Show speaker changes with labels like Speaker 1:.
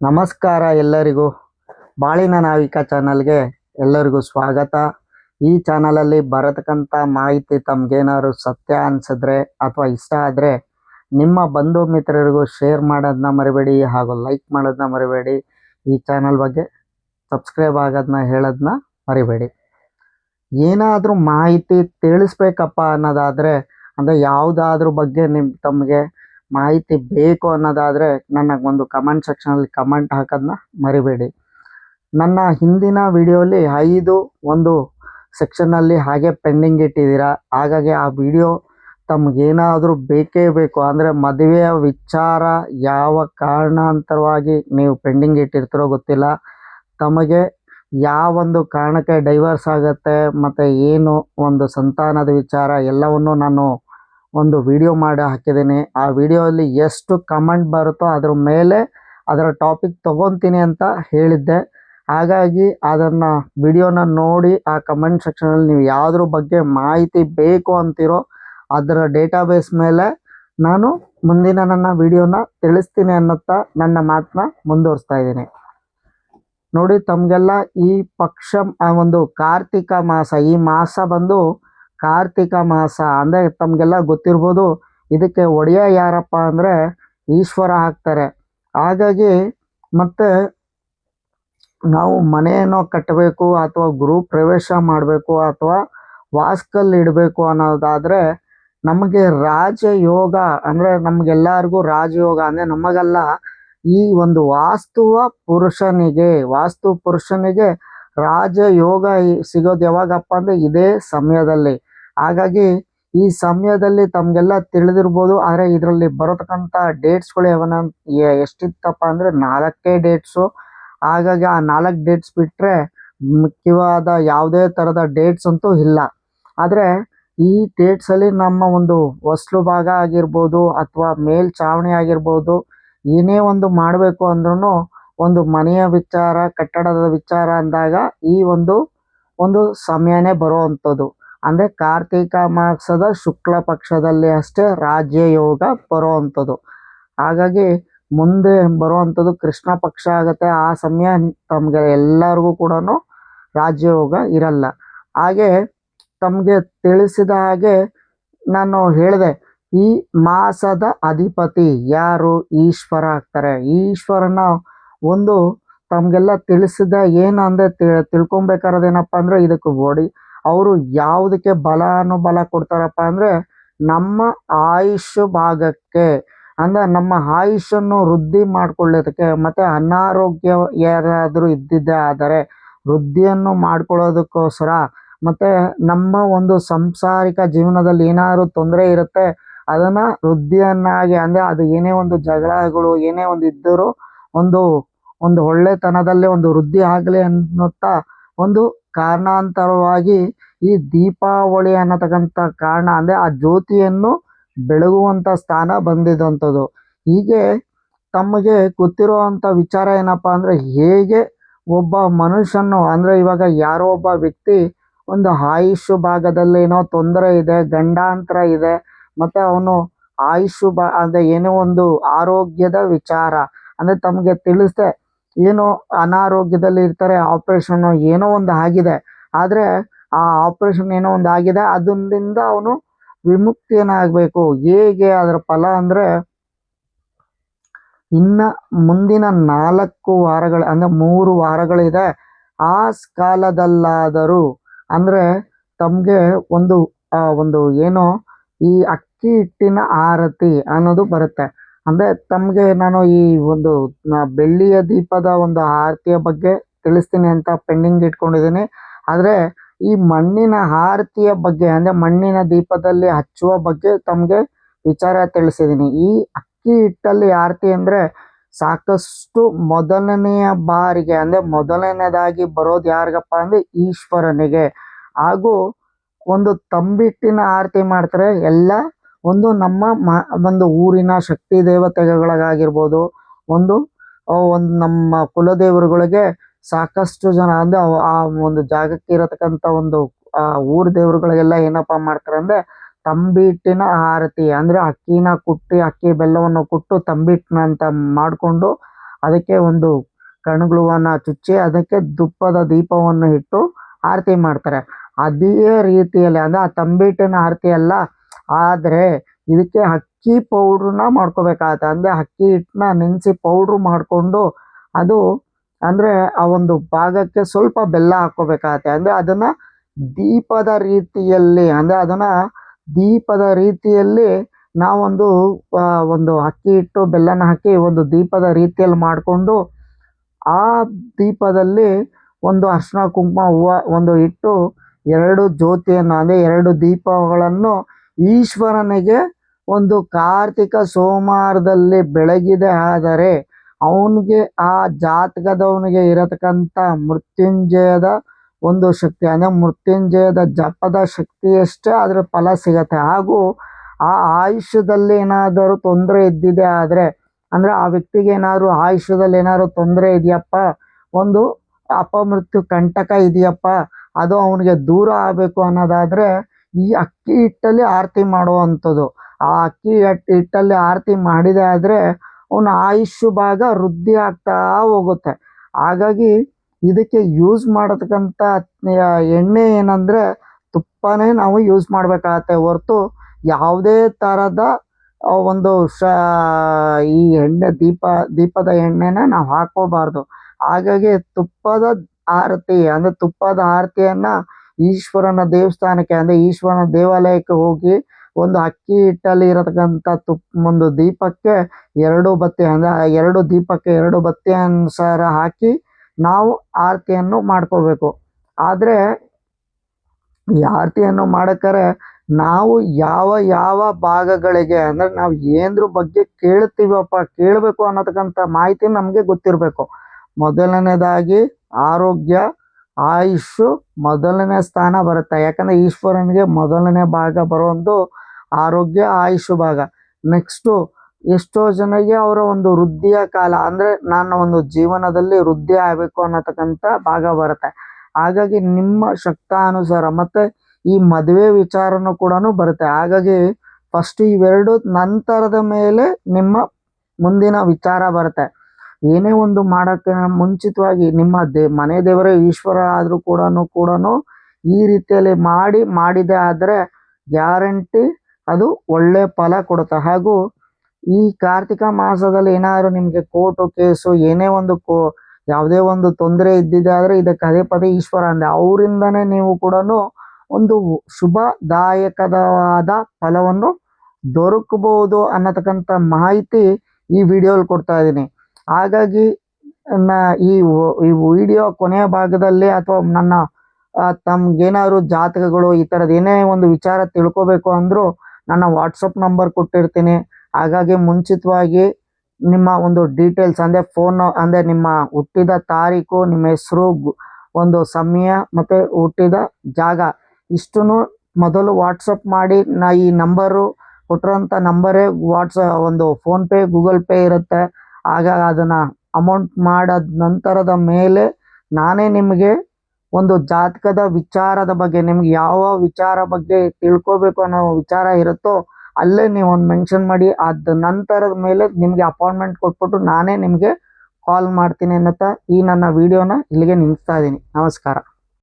Speaker 1: ನಮಸ್ಕಾರ ಎಲ್ಲರಿಗೂ. ಬಾಳಿನ ನಾವಿಕ ಚಾನಲ್ಗೆ ಎಲ್ಲರಿಗೂ ಸ್ವಾಗತ. ಈ ಚಾನಲಲ್ಲಿ ಬರತಕ್ಕಂಥ ಮಾಹಿತಿ ತಮ್ಗೇನಾದ್ರು ಸತ್ಯ ಅನ್ಸಿದ್ರೆ ಅಥವಾ ಇಷ್ಟ ಆದರೆ ನಿಮ್ಮ ಬಂಧು ಮಿತ್ರರಿಗೂ ಶೇರ್ ಮಾಡೋದನ್ನ ಮರಿಬೇಡಿ ಹಾಗೂ ಲೈಕ್ ಮಾಡೋದನ್ನ ಮರಿಬೇಡಿ. ಈ ಚಾನಲ್ ಬಗ್ಗೆ ಸಬ್ಸ್ಕ್ರೈಬ್ ಆಗೋದನ್ನ ಹೇಳೋದನ್ನ ಮರಿಬೇಡಿ. ಏನಾದರೂ ಮಾಹಿತಿ ತಿಳಿಸ್ಬೇಕಪ್ಪ ಅನ್ನೋದಾದರೆ, ಅಂದರೆ ಯಾವುದಾದ್ರೂ ಬಗ್ಗೆ ನಿಮ್ಮ ತಮಗೆ ಮಾಹಿತಿ ಬೇಕು ಅನ್ನೋದಾದರೆ ನನಗೆ ಒಂದು ಕಮೆಂಟ್ ಸೆಕ್ಷನಲ್ಲಿ ಕಮೆಂಟ್ ಹಾಕೋದನ್ನ ಮರಿಬೇಡಿ. ನನ್ನ ಹಿಂದಿನ ವಿಡಿಯೋಲಿ ಐದು ಒಂದು ಸೆಕ್ಷನಲ್ಲಿ ಹಾಗೆ ಪೆಂಡಿಂಗ್ ಇಟ್ಟಿದ್ದೀರಾ? ಹಾಗಾಗಿ ಆ ವಿಡಿಯೋ ತಮಗೇನಾದರೂ ಬೇಕೇ ಬೇಕು ಅಂದರೆ ಮದುವೆಯ ವಿಚಾರ ಯಾವ ಕಾರಣಾಂತರವಾಗಿ ನೀವು ಪೆಂಡಿಂಗ್ ಇಟ್ಟಿರ್ತೀರೋ ಗೊತ್ತಿಲ್ಲ. ತಮಗೆ ಯಾವೊಂದು ಕಾರಣಕ್ಕೆ ಡೈವರ್ಸ್ ಆಗುತ್ತೆ, ಮತ್ತು ಏನು ಒಂದು ಸಂತಾನದ ವಿಚಾರ ಎಲ್ಲವನ್ನು ನಾನು ಒಂದು ವಿಡಿಯೋ ಮಾಡಿ ಹಾಕಿದ್ದೀನಿ. ಆ ವಿಡಿಯೋಲಿ ಎಷ್ಟು ಕಮೆಂಟ್ ಬರುತ್ತೋ ಅದ್ರ ಮೇಲೆ ಅದರ ಟಾಪಿಕ್ ತೊಗೊತೀನಿ ಅಂತ ಹೇಳಿದ್ದೆ. ಹಾಗಾಗಿ ಅದನ್ನು ವಿಡಿಯೋನ ನೋಡಿ ಆ ಕಮೆಂಟ್ ಸೆಕ್ಷನಲ್ಲಿ ನೀವು ಯಾವುದ್ರ ಬಗ್ಗೆ ಮಾಹಿತಿ ಬೇಕು ಅಂತೀರೋ ಅದರ ಡೇಟಾಬೇಸ್ ಮೇಲೆ ನಾನು ಮುಂದಿನ ನನ್ನ ವಿಡಿಯೋನ ತಿಳಿಸ್ತೀನಿ ಅನ್ನುತ್ತಾ ನನ್ನ ಮಾತನ್ನ ಮುಂದುವರಿಸ್ತಾ ಇದ್ದೀನಿ. ನೋಡಿ ತಮಗೆಲ್ಲ ಈ ಪಕ್ಷ, ಆ ಒಂದು ಕಾರ್ತಿಕ ಮಾಸ, ಈ ಮಾಸ ಬಂದು ಕಾರ್ತಿಕ ಮಾಸ, ಅಂದರೆ ತಮಗೆಲ್ಲ ಗೊತ್ತಿರ್ಬೋದು, ಇದಕ್ಕೆ ಒಡೆಯ ಯಾರಪ್ಪ ಅಂದರೆ ಈಶ್ವರ ಹಾಕ್ತಾರೆ ಹಾಗಾಗಿ ಮತ್ತೆ ನಾವು ಮನೆಯನ್ನು ಕಟ್ಟಬೇಕು ಅಥವಾ ಗೃಹ ಪ್ರವೇಶ ಮಾಡಬೇಕು ಅಥವಾ ವಾಸ್ಕಲ್ಲಿ ಇಡಬೇಕು ಅನ್ನೋದಾದರೆ ನಮಗೆ ರಾಜಯೋಗ ಅಂದರೆ ನಮಗೆಲ್ಲರಿಗೂ ರಾಜಯೋಗ ಅಂದರೆ ನಮಗೆಲ್ಲ, ಈ ಒಂದು ವಾಸ್ತುವ ಪುರುಷನಿಗೆ ವಾಸ್ತು ಪುರುಷನಿಗೆ ರಾಜಯೋಗ ಸಿಗೋದು ಯಾವಾಗಪ್ಪ ಅಂದರೆ ಇದೇ ಸಮಯದಲ್ಲಿ. ಹಾಗಾಗಿ ಈ ಸಮಯದಲ್ಲಿ ತಮಗೆಲ್ಲ ತಿಳಿದಿರ್ಬೋದು, ಆದರೆ ಇದರಲ್ಲಿ ಬರತಕ್ಕಂತ ಡೇಟ್ಸ್ಗಳು ಯಾವನ ಎ- ಎಷ್ಟಿತ್ತಪ್ಪ ಅಂದ್ರೆ ನಾಲ್ಕೇ ಡೇಟ್ಸು ಹಾಗಾಗಿ ಆ ನಾಲ್ಕು ಡೇಟ್ಸ್ ಬಿಟ್ಟರೆ ಮುಖ್ಯವಾದ ಯಾವುದೇ ಥರದ ಡೇಟ್ಸ್ ಅಂತೂ ಇಲ್ಲ. ಆದರೆ ಈ ಡೇಟ್ಸಲ್ಲಿ ನಮ್ಮ ಒಂದು ಹೊಸ್ಲು ಭಾಗ ಆಗಿರ್ಬೋದು ಅಥವಾ ಮೇಲ್ಛಾವಣಿ ಆಗಿರ್ಬೋದು, ಏನೇ ಒಂದು ಮಾಡಬೇಕು ಅಂದ್ರೂ ಒಂದು ಮನೆಯ ವಿಚಾರ, ಕಟ್ಟಡದ ವಿಚಾರ ಅಂದಾಗ ಈ ಒಂದು ಒಂದು ಸಮಯನೇ ಬರುವಂಥದ್ದು. ಅಂದರೆ ಕಾರ್ತಿಕ ಮಾಸದ ಶುಕ್ಲ ಪಕ್ಷದಲ್ಲಿ ಅಷ್ಟೇ ರಾಜ್ಯ ಯೋಗ ಬರುವಂಥದ್ದು. ಹಾಗಾಗಿ ಮುಂದೆ ಬರುವಂಥದ್ದು ಕೃಷ್ಣ ಪಕ್ಷ ಆಗುತ್ತೆ. ಆ ಸಮಯ ತಮಗೆ ಎಲ್ಲರಿಗೂ ಕೂಡ ರಾಜ್ಯಯೋಗ ಇರಲ್ಲ. ಹಾಗೆ ತಮಗೆ ತಿಳಿಸಿದ ಹಾಗೆ ನಾನು ಹೇಳಿದೆ, ಈ ಮಾಸದ ಅಧಿಪತಿ ಯಾರು? ಈಶ್ವರ ಆಗ್ತಾರೆ. ಈಶ್ವರನ ಒಂದು ತಮಗೆಲ್ಲ ತಿಳಿಸಿದ ಏನು ಅಂದರೆ ತಿಳ್ಕೊಬೇಕಾರದೇನಪ್ಪ ಅಂದರೆ ಇದಕ್ಕೆ ಒಡಿ ಅವರು ಯಾವುದಕ್ಕೆ ಬಲ ಅನುಬಲ ಕೊಡ್ತಾರಪ್ಪ ಅಂದರೆ ನಮ್ಮ ಆಯುಷ್ ಭಾಗಕ್ಕೆ ಅಂದರೆ ನಮ್ಮ ಆಯುಷನ್ನು ವೃದ್ಧಿ ಮಾಡ್ಕೊಳ್ಳೋದಕ್ಕೆ ಮತ್ತು ಅನಾರೋಗ್ಯ ಯಾರಾದರೂ ಇದ್ದಿದ್ದೇ ಆದರೆ ವೃದ್ಧಿಯನ್ನು ಮಾಡ್ಕೊಳ್ಳೋದಕ್ಕೋಸ್ಕರ ಮತ್ತು ನಮ್ಮ ಒಂದು ಸಂಸಾರಿಕ ಜೀವನದಲ್ಲಿ ಏನಾದರೂ ತೊಂದರೆ ಇರುತ್ತೆ ಅದನ್ನು ವೃದ್ಧಿಯನ್ನಾಗಿ ಅಂದರೆ ಅದು ಏನೇ ಒಂದು ಜಗಳಗಳು ಏನೇ ಒಂದು ಇದ್ದರೂ ಒಂದು ಒಂದು ಒಳ್ಳೆತನದಲ್ಲೇ ಒಂದು ವೃದ್ಧಿ ಆಗಲಿ ಅನ್ನುತ್ತಾ ಒಂದು ಕಾರಣಾಂತರವಾಗಿ ಈ ದೀಪಾವಳಿ ಅನ್ನತಕ್ಕಂಥ ಕಾರಣ ಅಂದರೆ ಆ ಜ್ಯೋತಿಯನ್ನು ಬೆಳಗುವಂಥ ಸ್ಥಾನ ಬಂದಿದ್ದಂಥದ್ದು ಹೀಗೆ ತಮಗೆ ಗೊತ್ತಿರುವಂಥ ವಿಚಾರ ಏನಪ್ಪ ಅಂದರೆ ಹೇಗೆ ಒಬ್ಬ ಮನುಷ್ಯನು ಅಂದರೆ ಇವಾಗ ಯಾರೋ ಒಬ್ಬ ವ್ಯಕ್ತಿ ಒಂದು ಆಯುಷ್ ಭಾಗದಲ್ಲಿ ಏನೋ ತೊಂದರೆ ಇದೆ, ಗಂಡಾಂತರ ಇದೆ, ಮತ್ತು ಅವನು ಆಯುಷ್ ಬಾ ಅಂದರೆ ಏನೋ ಒಂದು ಆರೋಗ್ಯದ ವಿಚಾರ ಅಂದರೆ ತಮಗೆ ತಿಳಿಸ್ದೆ ಏನೋ ಅನಾರೋಗ್ಯದಲ್ಲಿ ಇರ್ತಾರೆ ಆಪರೇಷನ್ ಏನೋ ಒಂದು ಆಗಿದೆ. ಆದರೆ ಆ ಆಪ್ರೇಷನ್ ಏನೋ ಒಂದು ಆಗಿದೆ, ಅದರಿಂದ ಅವನು ವಿಮುಕ್ತಿಯನ್ನಾಗಬೇಕು ಹೇಗೆ ಅದರ ಫಲ ಅಂದರೆ, ಇನ್ನು ಮುಂದಿನ ನಾಲ್ಕು ವಾರಗಳು, ಅಂದರೆ ಮೂರು ವಾರಗಳಿದೆ, ಆ ಕಾಲದಲ್ಲಾದರೂ. ಅಂದರೆ ತಮಗೆ ಒಂದು ಒಂದು ಏನೋ ಈ ಅಕ್ಕಿ ಹಿಟ್ಟಿನ ಆರತಿ ಅನ್ನೋದು ಬರುತ್ತೆ. ಅಂದರೆ ತಮಗೆ ನಾನು ಈ ಒಂದು ಬೆಳ್ಳಿಯ ದೀಪದ ಒಂದು ಆರತಿಯ ಬಗ್ಗೆ ತಿಳಿಸ್ತೀನಿ ಅಂತ ಪೆಂಡಿಂಗ್ ಇಟ್ಕೊಂಡಿದ್ದೀನಿ. ಆದರೆ ಈ ಮಣ್ಣಿನ ಆರತಿಯ ಬಗ್ಗೆ, ಅಂದರೆ ಮಣ್ಣಿನ ದೀಪದಲ್ಲಿ ಹಚ್ಚುವ ಬಗ್ಗೆ ತಮಗೆ ವಿಚಾರ ತಿಳಿಸಿದ್ದೀನಿ. ಈ ಅಕ್ಕಿ ಹಿಟ್ಟಲ್ಲಿ ಆರತಿ ಅಂದರೆ ಸಾಕಷ್ಟು ಮೊದಲನೆಯ ಬಾರಿಗೆ, ಅಂದರೆ ಮೊದಲನೇದಾಗಿ ಬರೋದು ಯಾರಿಗಪ್ಪ ಅಂದರೆ ಈಶ್ವರನಿಗೆ. ಹಾಗೂ ಒಂದು ತಂಬಿಟ್ಟಿನ ಆರತಿ ಮಾಡ್ತಾರೆ, ಎಲ್ಲ ಒಂದು ನಮ್ಮ ಒಂದು ಊರಿನ ಶಕ್ತಿ ದೇವತೆಗಳಿಗಾಗಿರ್ಬೋದು ಒಂದು ಒಂದು ನಮ್ಮ ಕುಲದೇವರುಗಳಿಗೆ ಸಾಕಷ್ಟು ಜನ, ಅಂದ್ರೆ ಆ ಒಂದು ಜಾಗಕ್ಕೆ ಇರತಕ್ಕಂಥ ಒಂದು, ಆ ಊರ ದೇವರುಗಳಿಗೆಲ್ಲ ಏನಪ್ಪ ಮಾಡ್ತಾರೆ ಅಂದ್ರೆ ತಂಬಿಟ್ಟಿನ ಆರತಿ, ಅಂದ್ರೆ ಅಕ್ಕಿನ ಕುಟ್ಟಿ, ಅಕ್ಕಿ ಬೆಲ್ಲವನ್ನು ಕುಟ್ಟು ತಂಬಿಟ್ಟನ್ನ ಅಂತ ಮಾಡಿಕೊಂಡು ಅದಕ್ಕೆ ಒಂದು ಕಣಗುಳುವನ್ನು ಚುಚ್ಚಿ ಅದಕ್ಕೆ ದುಪ್ಪದ ದೀಪವನ್ನು ಇಟ್ಟು ಆರತಿ ಮಾಡ್ತಾರೆ. ಅದೇ ರೀತಿಯಲ್ಲಿ ಅಂದ್ರೆ ಆ ತಂಬಿಟ್ಟಿನ ಆರತಿ ಅಲ್ಲ ಆದರೆ ಇದಕ್ಕೆ ಅಕ್ಕಿ ಪೌಡ್ರನ್ನ ಮಾಡ್ಕೋಬೇಕಾಗತ್ತೆ. ಅಂದರೆ ಅಕ್ಕಿ ಹಿಟ್ಟನ್ನ ನೆನೆಸಿ ಪೌಡ್ರು ಮಾಡಿಕೊಂಡು ಅದು ಅಂದರೆ ಆ ಒಂದು ಭಾಗಕ್ಕೆ ಸ್ವಲ್ಪ ಬೆಲ್ಲ ಹಾಕ್ಕೋಬೇಕಾಗತ್ತೆ. ಅಂದರೆ ಅದನ್ನು ದೀಪದ ರೀತಿಯಲ್ಲಿ, ಅಂದರೆ ಅದನ್ನು ದೀಪದ ರೀತಿಯಲ್ಲಿ ನಾವೊಂದು ಒಂದು ಅಕ್ಕಿ ಹಿಟ್ಟು, ಬೆಲ್ಲನ ಹಾಕಿ ಒಂದು ದೀಪದ ರೀತಿಯಲ್ಲಿ ಮಾಡಿಕೊಂಡು ಆ ದೀಪದಲ್ಲಿ ಒಂದು ಅರ್ಶಿನ ಕುಂಕುಮ, ಹೂವು, ಒಂದು ಇಟ್ಟು ಎರಡು ಜ್ಯೋತಿಯನ್ನು, ಅಂದರೆ ಎರಡು ದೀಪಗಳನ್ನು ಈಶ್ವರನಿಗೆ ಒಂದು ಕಾರ್ತಿಕ ಸೋಮವಾರದಲ್ಲಿ ಬೆಳಗಿದೆ. ಆದರೆ ಅವನಿಗೆ, ಆ ಜಾತಕದವನಿಗೆ ಇರತಕ್ಕಂಥ ಮೃತ್ಯುಂಜಯದ ಒಂದು ಶಕ್ತಿ, ಅಂದರೆ ಮೃತ್ಯುಂಜಯದ ಜಪದ ಶಕ್ತಿಯಷ್ಟೇ ಅದರ ಫಲ ಸಿಗತ್ತೆ. ಹಾಗೂ ಆ ಆಯುಷ್ಯದಲ್ಲಿ ಏನಾದರೂ ತೊಂದರೆ ಇದ್ದಿದೆ ಆದರೆ, ಅಂದರೆ ಆ ವ್ಯಕ್ತಿಗೆ ಏನಾದ್ರು ಆಯುಷ್ಯದಲ್ಲಿ ಏನಾದ್ರು ತೊಂದರೆ ಇದೆಯಪ್ಪ, ಒಂದು ಅಪಮೃತ್ಯು ಕಂಟಕ ಇದೆಯಪ್ಪ, ಅದು ಅವನಿಗೆ ದೂರ ಆಗಬೇಕು ಅನ್ನೋದಾದರೆ ಈ ಅಕ್ಕಿ ಹಿಟ್ಟಲ್ಲಿ ಆರತಿ ಮಾಡುವಂಥದ್ದು. ಆ ಅಕ್ಕಿ ಹಿಟ್ ಹಿಟ್ಟಲ್ಲಿ ಆರತಿ ಮಾಡಿದೆ ಆದರೆ ಅವನ ಆಯುಷ್ಯ ಭಾಗ ವೃದ್ಧಿ ಆಗ್ತಾ ಹೋಗುತ್ತೆ. ಹಾಗಾಗಿ ಇದಕ್ಕೆ ಯೂಸ್ ಮಾಡತಕ್ಕಂಥ ಎಣ್ಣೆ ಏನಂದರೆ ತುಪ್ಪನೇ ನಾವು ಯೂಸ್ ಮಾಡಬೇಕಾಗತ್ತೆ ಹೊರ್ತು ಯಾವುದೇ ಥರದ ಒಂದು ಶ ಈ ಎಣ್ಣೆ ದೀಪ, ದೀಪದ ಎಣ್ಣೆನ ನಾವು ಹಾಕೋಬಾರ್ದು ಹಾಗಾಗಿ ತುಪ್ಪದ ಆರತಿ, ಅಂದರೆ ತುಪ್ಪದ ಆರತಿಯನ್ನು ಈಶ್ವರನ ದೇವಸ್ಥಾನಕ್ಕೆ ಅಂದರೆ ಈಶ್ವರನ ದೇವಾಲಯಕ್ಕೆ ಹೋಗಿ ಒಂದು ಅಕ್ಕಿ ಹಿಟ್ಟಲ್ಲಿ ಇರತಕ್ಕಂಥ ತುಪ್ಪ ಒಂದು ದೀಪಕ್ಕೆ ಎರಡು ಬತ್ತಿ, ಅಂದರೆ ಎರಡು ದೀಪಕ್ಕೆ ಎರಡು ಬತ್ತಿ ಅನುಸಾರ ಹಾಕಿ ನಾವು ಆರತಿಯನ್ನು ಮಾಡ್ಕೋಬೇಕು. ಆದರೆ ಈ ಆರತಿಯನ್ನು ಮಾಡಕ್ಕಾರೆ ನಾವು ಯಾವ ಯಾವ ಭಾಗಗಳಿಗೆ, ಅಂದರೆ ನಾವು ಏನ್ರ ಬಗ್ಗೆ ಕೇಳ್ತೀವಪ್ಪ, ಕೇಳಬೇಕು ಅನ್ನತಕ್ಕಂಥ ಮಾಹಿತಿ ನಮಗೆ ಗೊತ್ತಿರಬೇಕು. ಮೊದಲನೇದಾಗಿ ಆರೋಗ್ಯ ಆಯುಷು ಮೊದಲನೇ ಸ್ಥಾನ ಬರುತ್ತೆ. ಯಾಕಂದರೆ ಈಶ್ವರನಿಗೆ ಮೊದಲನೇ ಭಾಗ ಬರೋದು ಆರೋಗ್ಯ ಆಯುಷು ಭಾಗ. ನೆಕ್ಸ್ಟು ಎಷ್ಟೋ ಜನರಿಗೆ ಅವರ ಒಂದು ವೃದ್ಧಿಯ ಕಾಲ, ಅಂದರೆ ನನ್ನ ಒಂದು ಜೀವನದಲ್ಲಿ ವೃದ್ಧಿ ಆಗಬೇಕು ಅನ್ನತಕ್ಕಂಥ ಭಾಗ ಬರುತ್ತೆ. ಹಾಗಾಗಿ ನಿಮ್ಮ ಶಕ್ತಾನುಸಾರ ಮತ್ತು ಈ ಮದುವೆ ವಿಚಾರನೂ ಕೂಡ ಬರುತ್ತೆ. ಹಾಗಾಗಿ ಫಸ್ಟ್ ಇವೆರಡು ನಂತರದ ಮೇಲೆ ನಿಮ್ಮ ಮುಂದಿನ ವಿಚಾರ ಬರುತ್ತೆ. ಏನೇ ಒಂದು ಮಾಡಕ್ಕೆ ಮುಂಚಿತವಾಗಿ ನಿಮ್ಮ ದೇ, ಮನೆ ದೇವರೇ ಈಶ್ವರ ಆದರೂ ಕೂಡ ಕೂಡ ಈ ರೀತಿಯಲ್ಲಿ ಮಾಡಿ, ಮಾಡಿದೆ ಆದರೆ ಗ್ಯಾರಂಟಿ ಅದು ಒಳ್ಳೆ ಫಲ ಕೊಡುತ್ತೆ. ಹಾಗೂ ಈ ಕಾರ್ತಿಕ ಮಾಸದಲ್ಲಿ ಏನಾದರೂ ನಿಮಗೆ ಕೋರ್ಟು ಕೇಸು, ಏನೇ ಒಂದು ಕೋ, ಯಾವುದೇ ಒಂದು ತೊಂದರೆ ಇದ್ದಿದೆ ಆದರೆ ಇದಕ್ಕೆ ಅದೇ ಪದೇ ಈಶ್ವರ ಅಂದೆ. ಅವರಿಂದನೇ ನೀವು ಕೂಡ ಒಂದು ಶುಭದಾಯಕವಾದ ಫಲವನ್ನು ದೊರಕಬಹುದು ಅನ್ನತಕ್ಕಂಥ ಮಾಹಿತಿ ಈ ವಿಡಿಯೋಲಿ ಕೊಡ್ತಾ ಇದ್ದೀನಿ. ಹಾಗಾಗಿ ನ ಈ ವಿಡಿಯೋ ಕೊನೆಯ ಭಾಗದಲ್ಲಿ ಅಥವಾ ನನ್ನ ತಮ್ಗೇನಾದ್ರು ಜಾತಕಗಳು ಈ ಥರದ್ದು ಏನೇ ಒಂದು ವಿಚಾರ ತಿಳ್ಕೊಬೇಕು ಅಂದರೂ ನನ್ನ ವಾಟ್ಸಪ್ ನಂಬರ್ ಕೊಟ್ಟಿರ್ತೀನಿ. ಹಾಗಾಗಿ ಮುಂಚಿತವಾಗಿ ನಿಮ್ಮ ಒಂದು ಡೀಟೇಲ್ಸ್ ಅಂದರೆ ಫೋನ್ ಅಂದರೆ ನಿಮ್ಮ ಹುಟ್ಟಿದ ತಾರೀಕು, ನಿಮ್ಮ ಹೆಸರು ಒಂದು ಸಮಯ ಮತ್ತು ಹುಟ್ಟಿದ ಜಾಗ ಇಷ್ಟನ್ನು ಮೊದಲು ವಾಟ್ಸಪ್ ಮಾಡಿ, ನಾ ಈ ನಂಬರು ಕೊಟ್ಟಿರೋಂಥ ನಂಬರೇ ವಾಟ್ಸ ಒಂದು ಫೋನ್ಪೇ ಗೂಗಲ್ ಪೇ ಇರುತ್ತೆ. ಆಗ ಅದನ್ನು ಅಮೌಂಟ್ ಮಾಡದ್ ನಂತರದ ಮೇಲೆ ನಾನೇ ನಿಮಗೆ ಒಂದು ಜಾತಕದ ವಿಚಾರದ ಬಗ್ಗೆ, ನಿಮ್ಗೆ ಯಾವ ವಿಚಾರ ಬಗ್ಗೆ ತಿಳ್ಕೊಬೇಕು ಅನ್ನೋ ವಿಚಾರ ಇರುತ್ತೋ ಅಲ್ಲೇ ನೀವು ಒಂದು ಮೆನ್ಷನ್ ಮಾಡಿ, ಅದ ನಂತರದ ಮೇಲೆ ನಿಮಗೆ ಅಪಾಯಿಂಟ್ಮೆಂಟ್ ಕೊಟ್ಬಿಟ್ಟು ನಾನೇ ನಿಮಗೆ ಕಾಲ್ ಮಾಡ್ತೀನಿ ಅನ್ನತ್ತಾ ಈ ನನ್ನ ವಿಡಿಯೋನ ಇಲ್ಲಿಗೆ ನಿಲ್ಲಿಸ್ತಾ ಇದ್ದೀನಿ. ನಮಸ್ಕಾರ.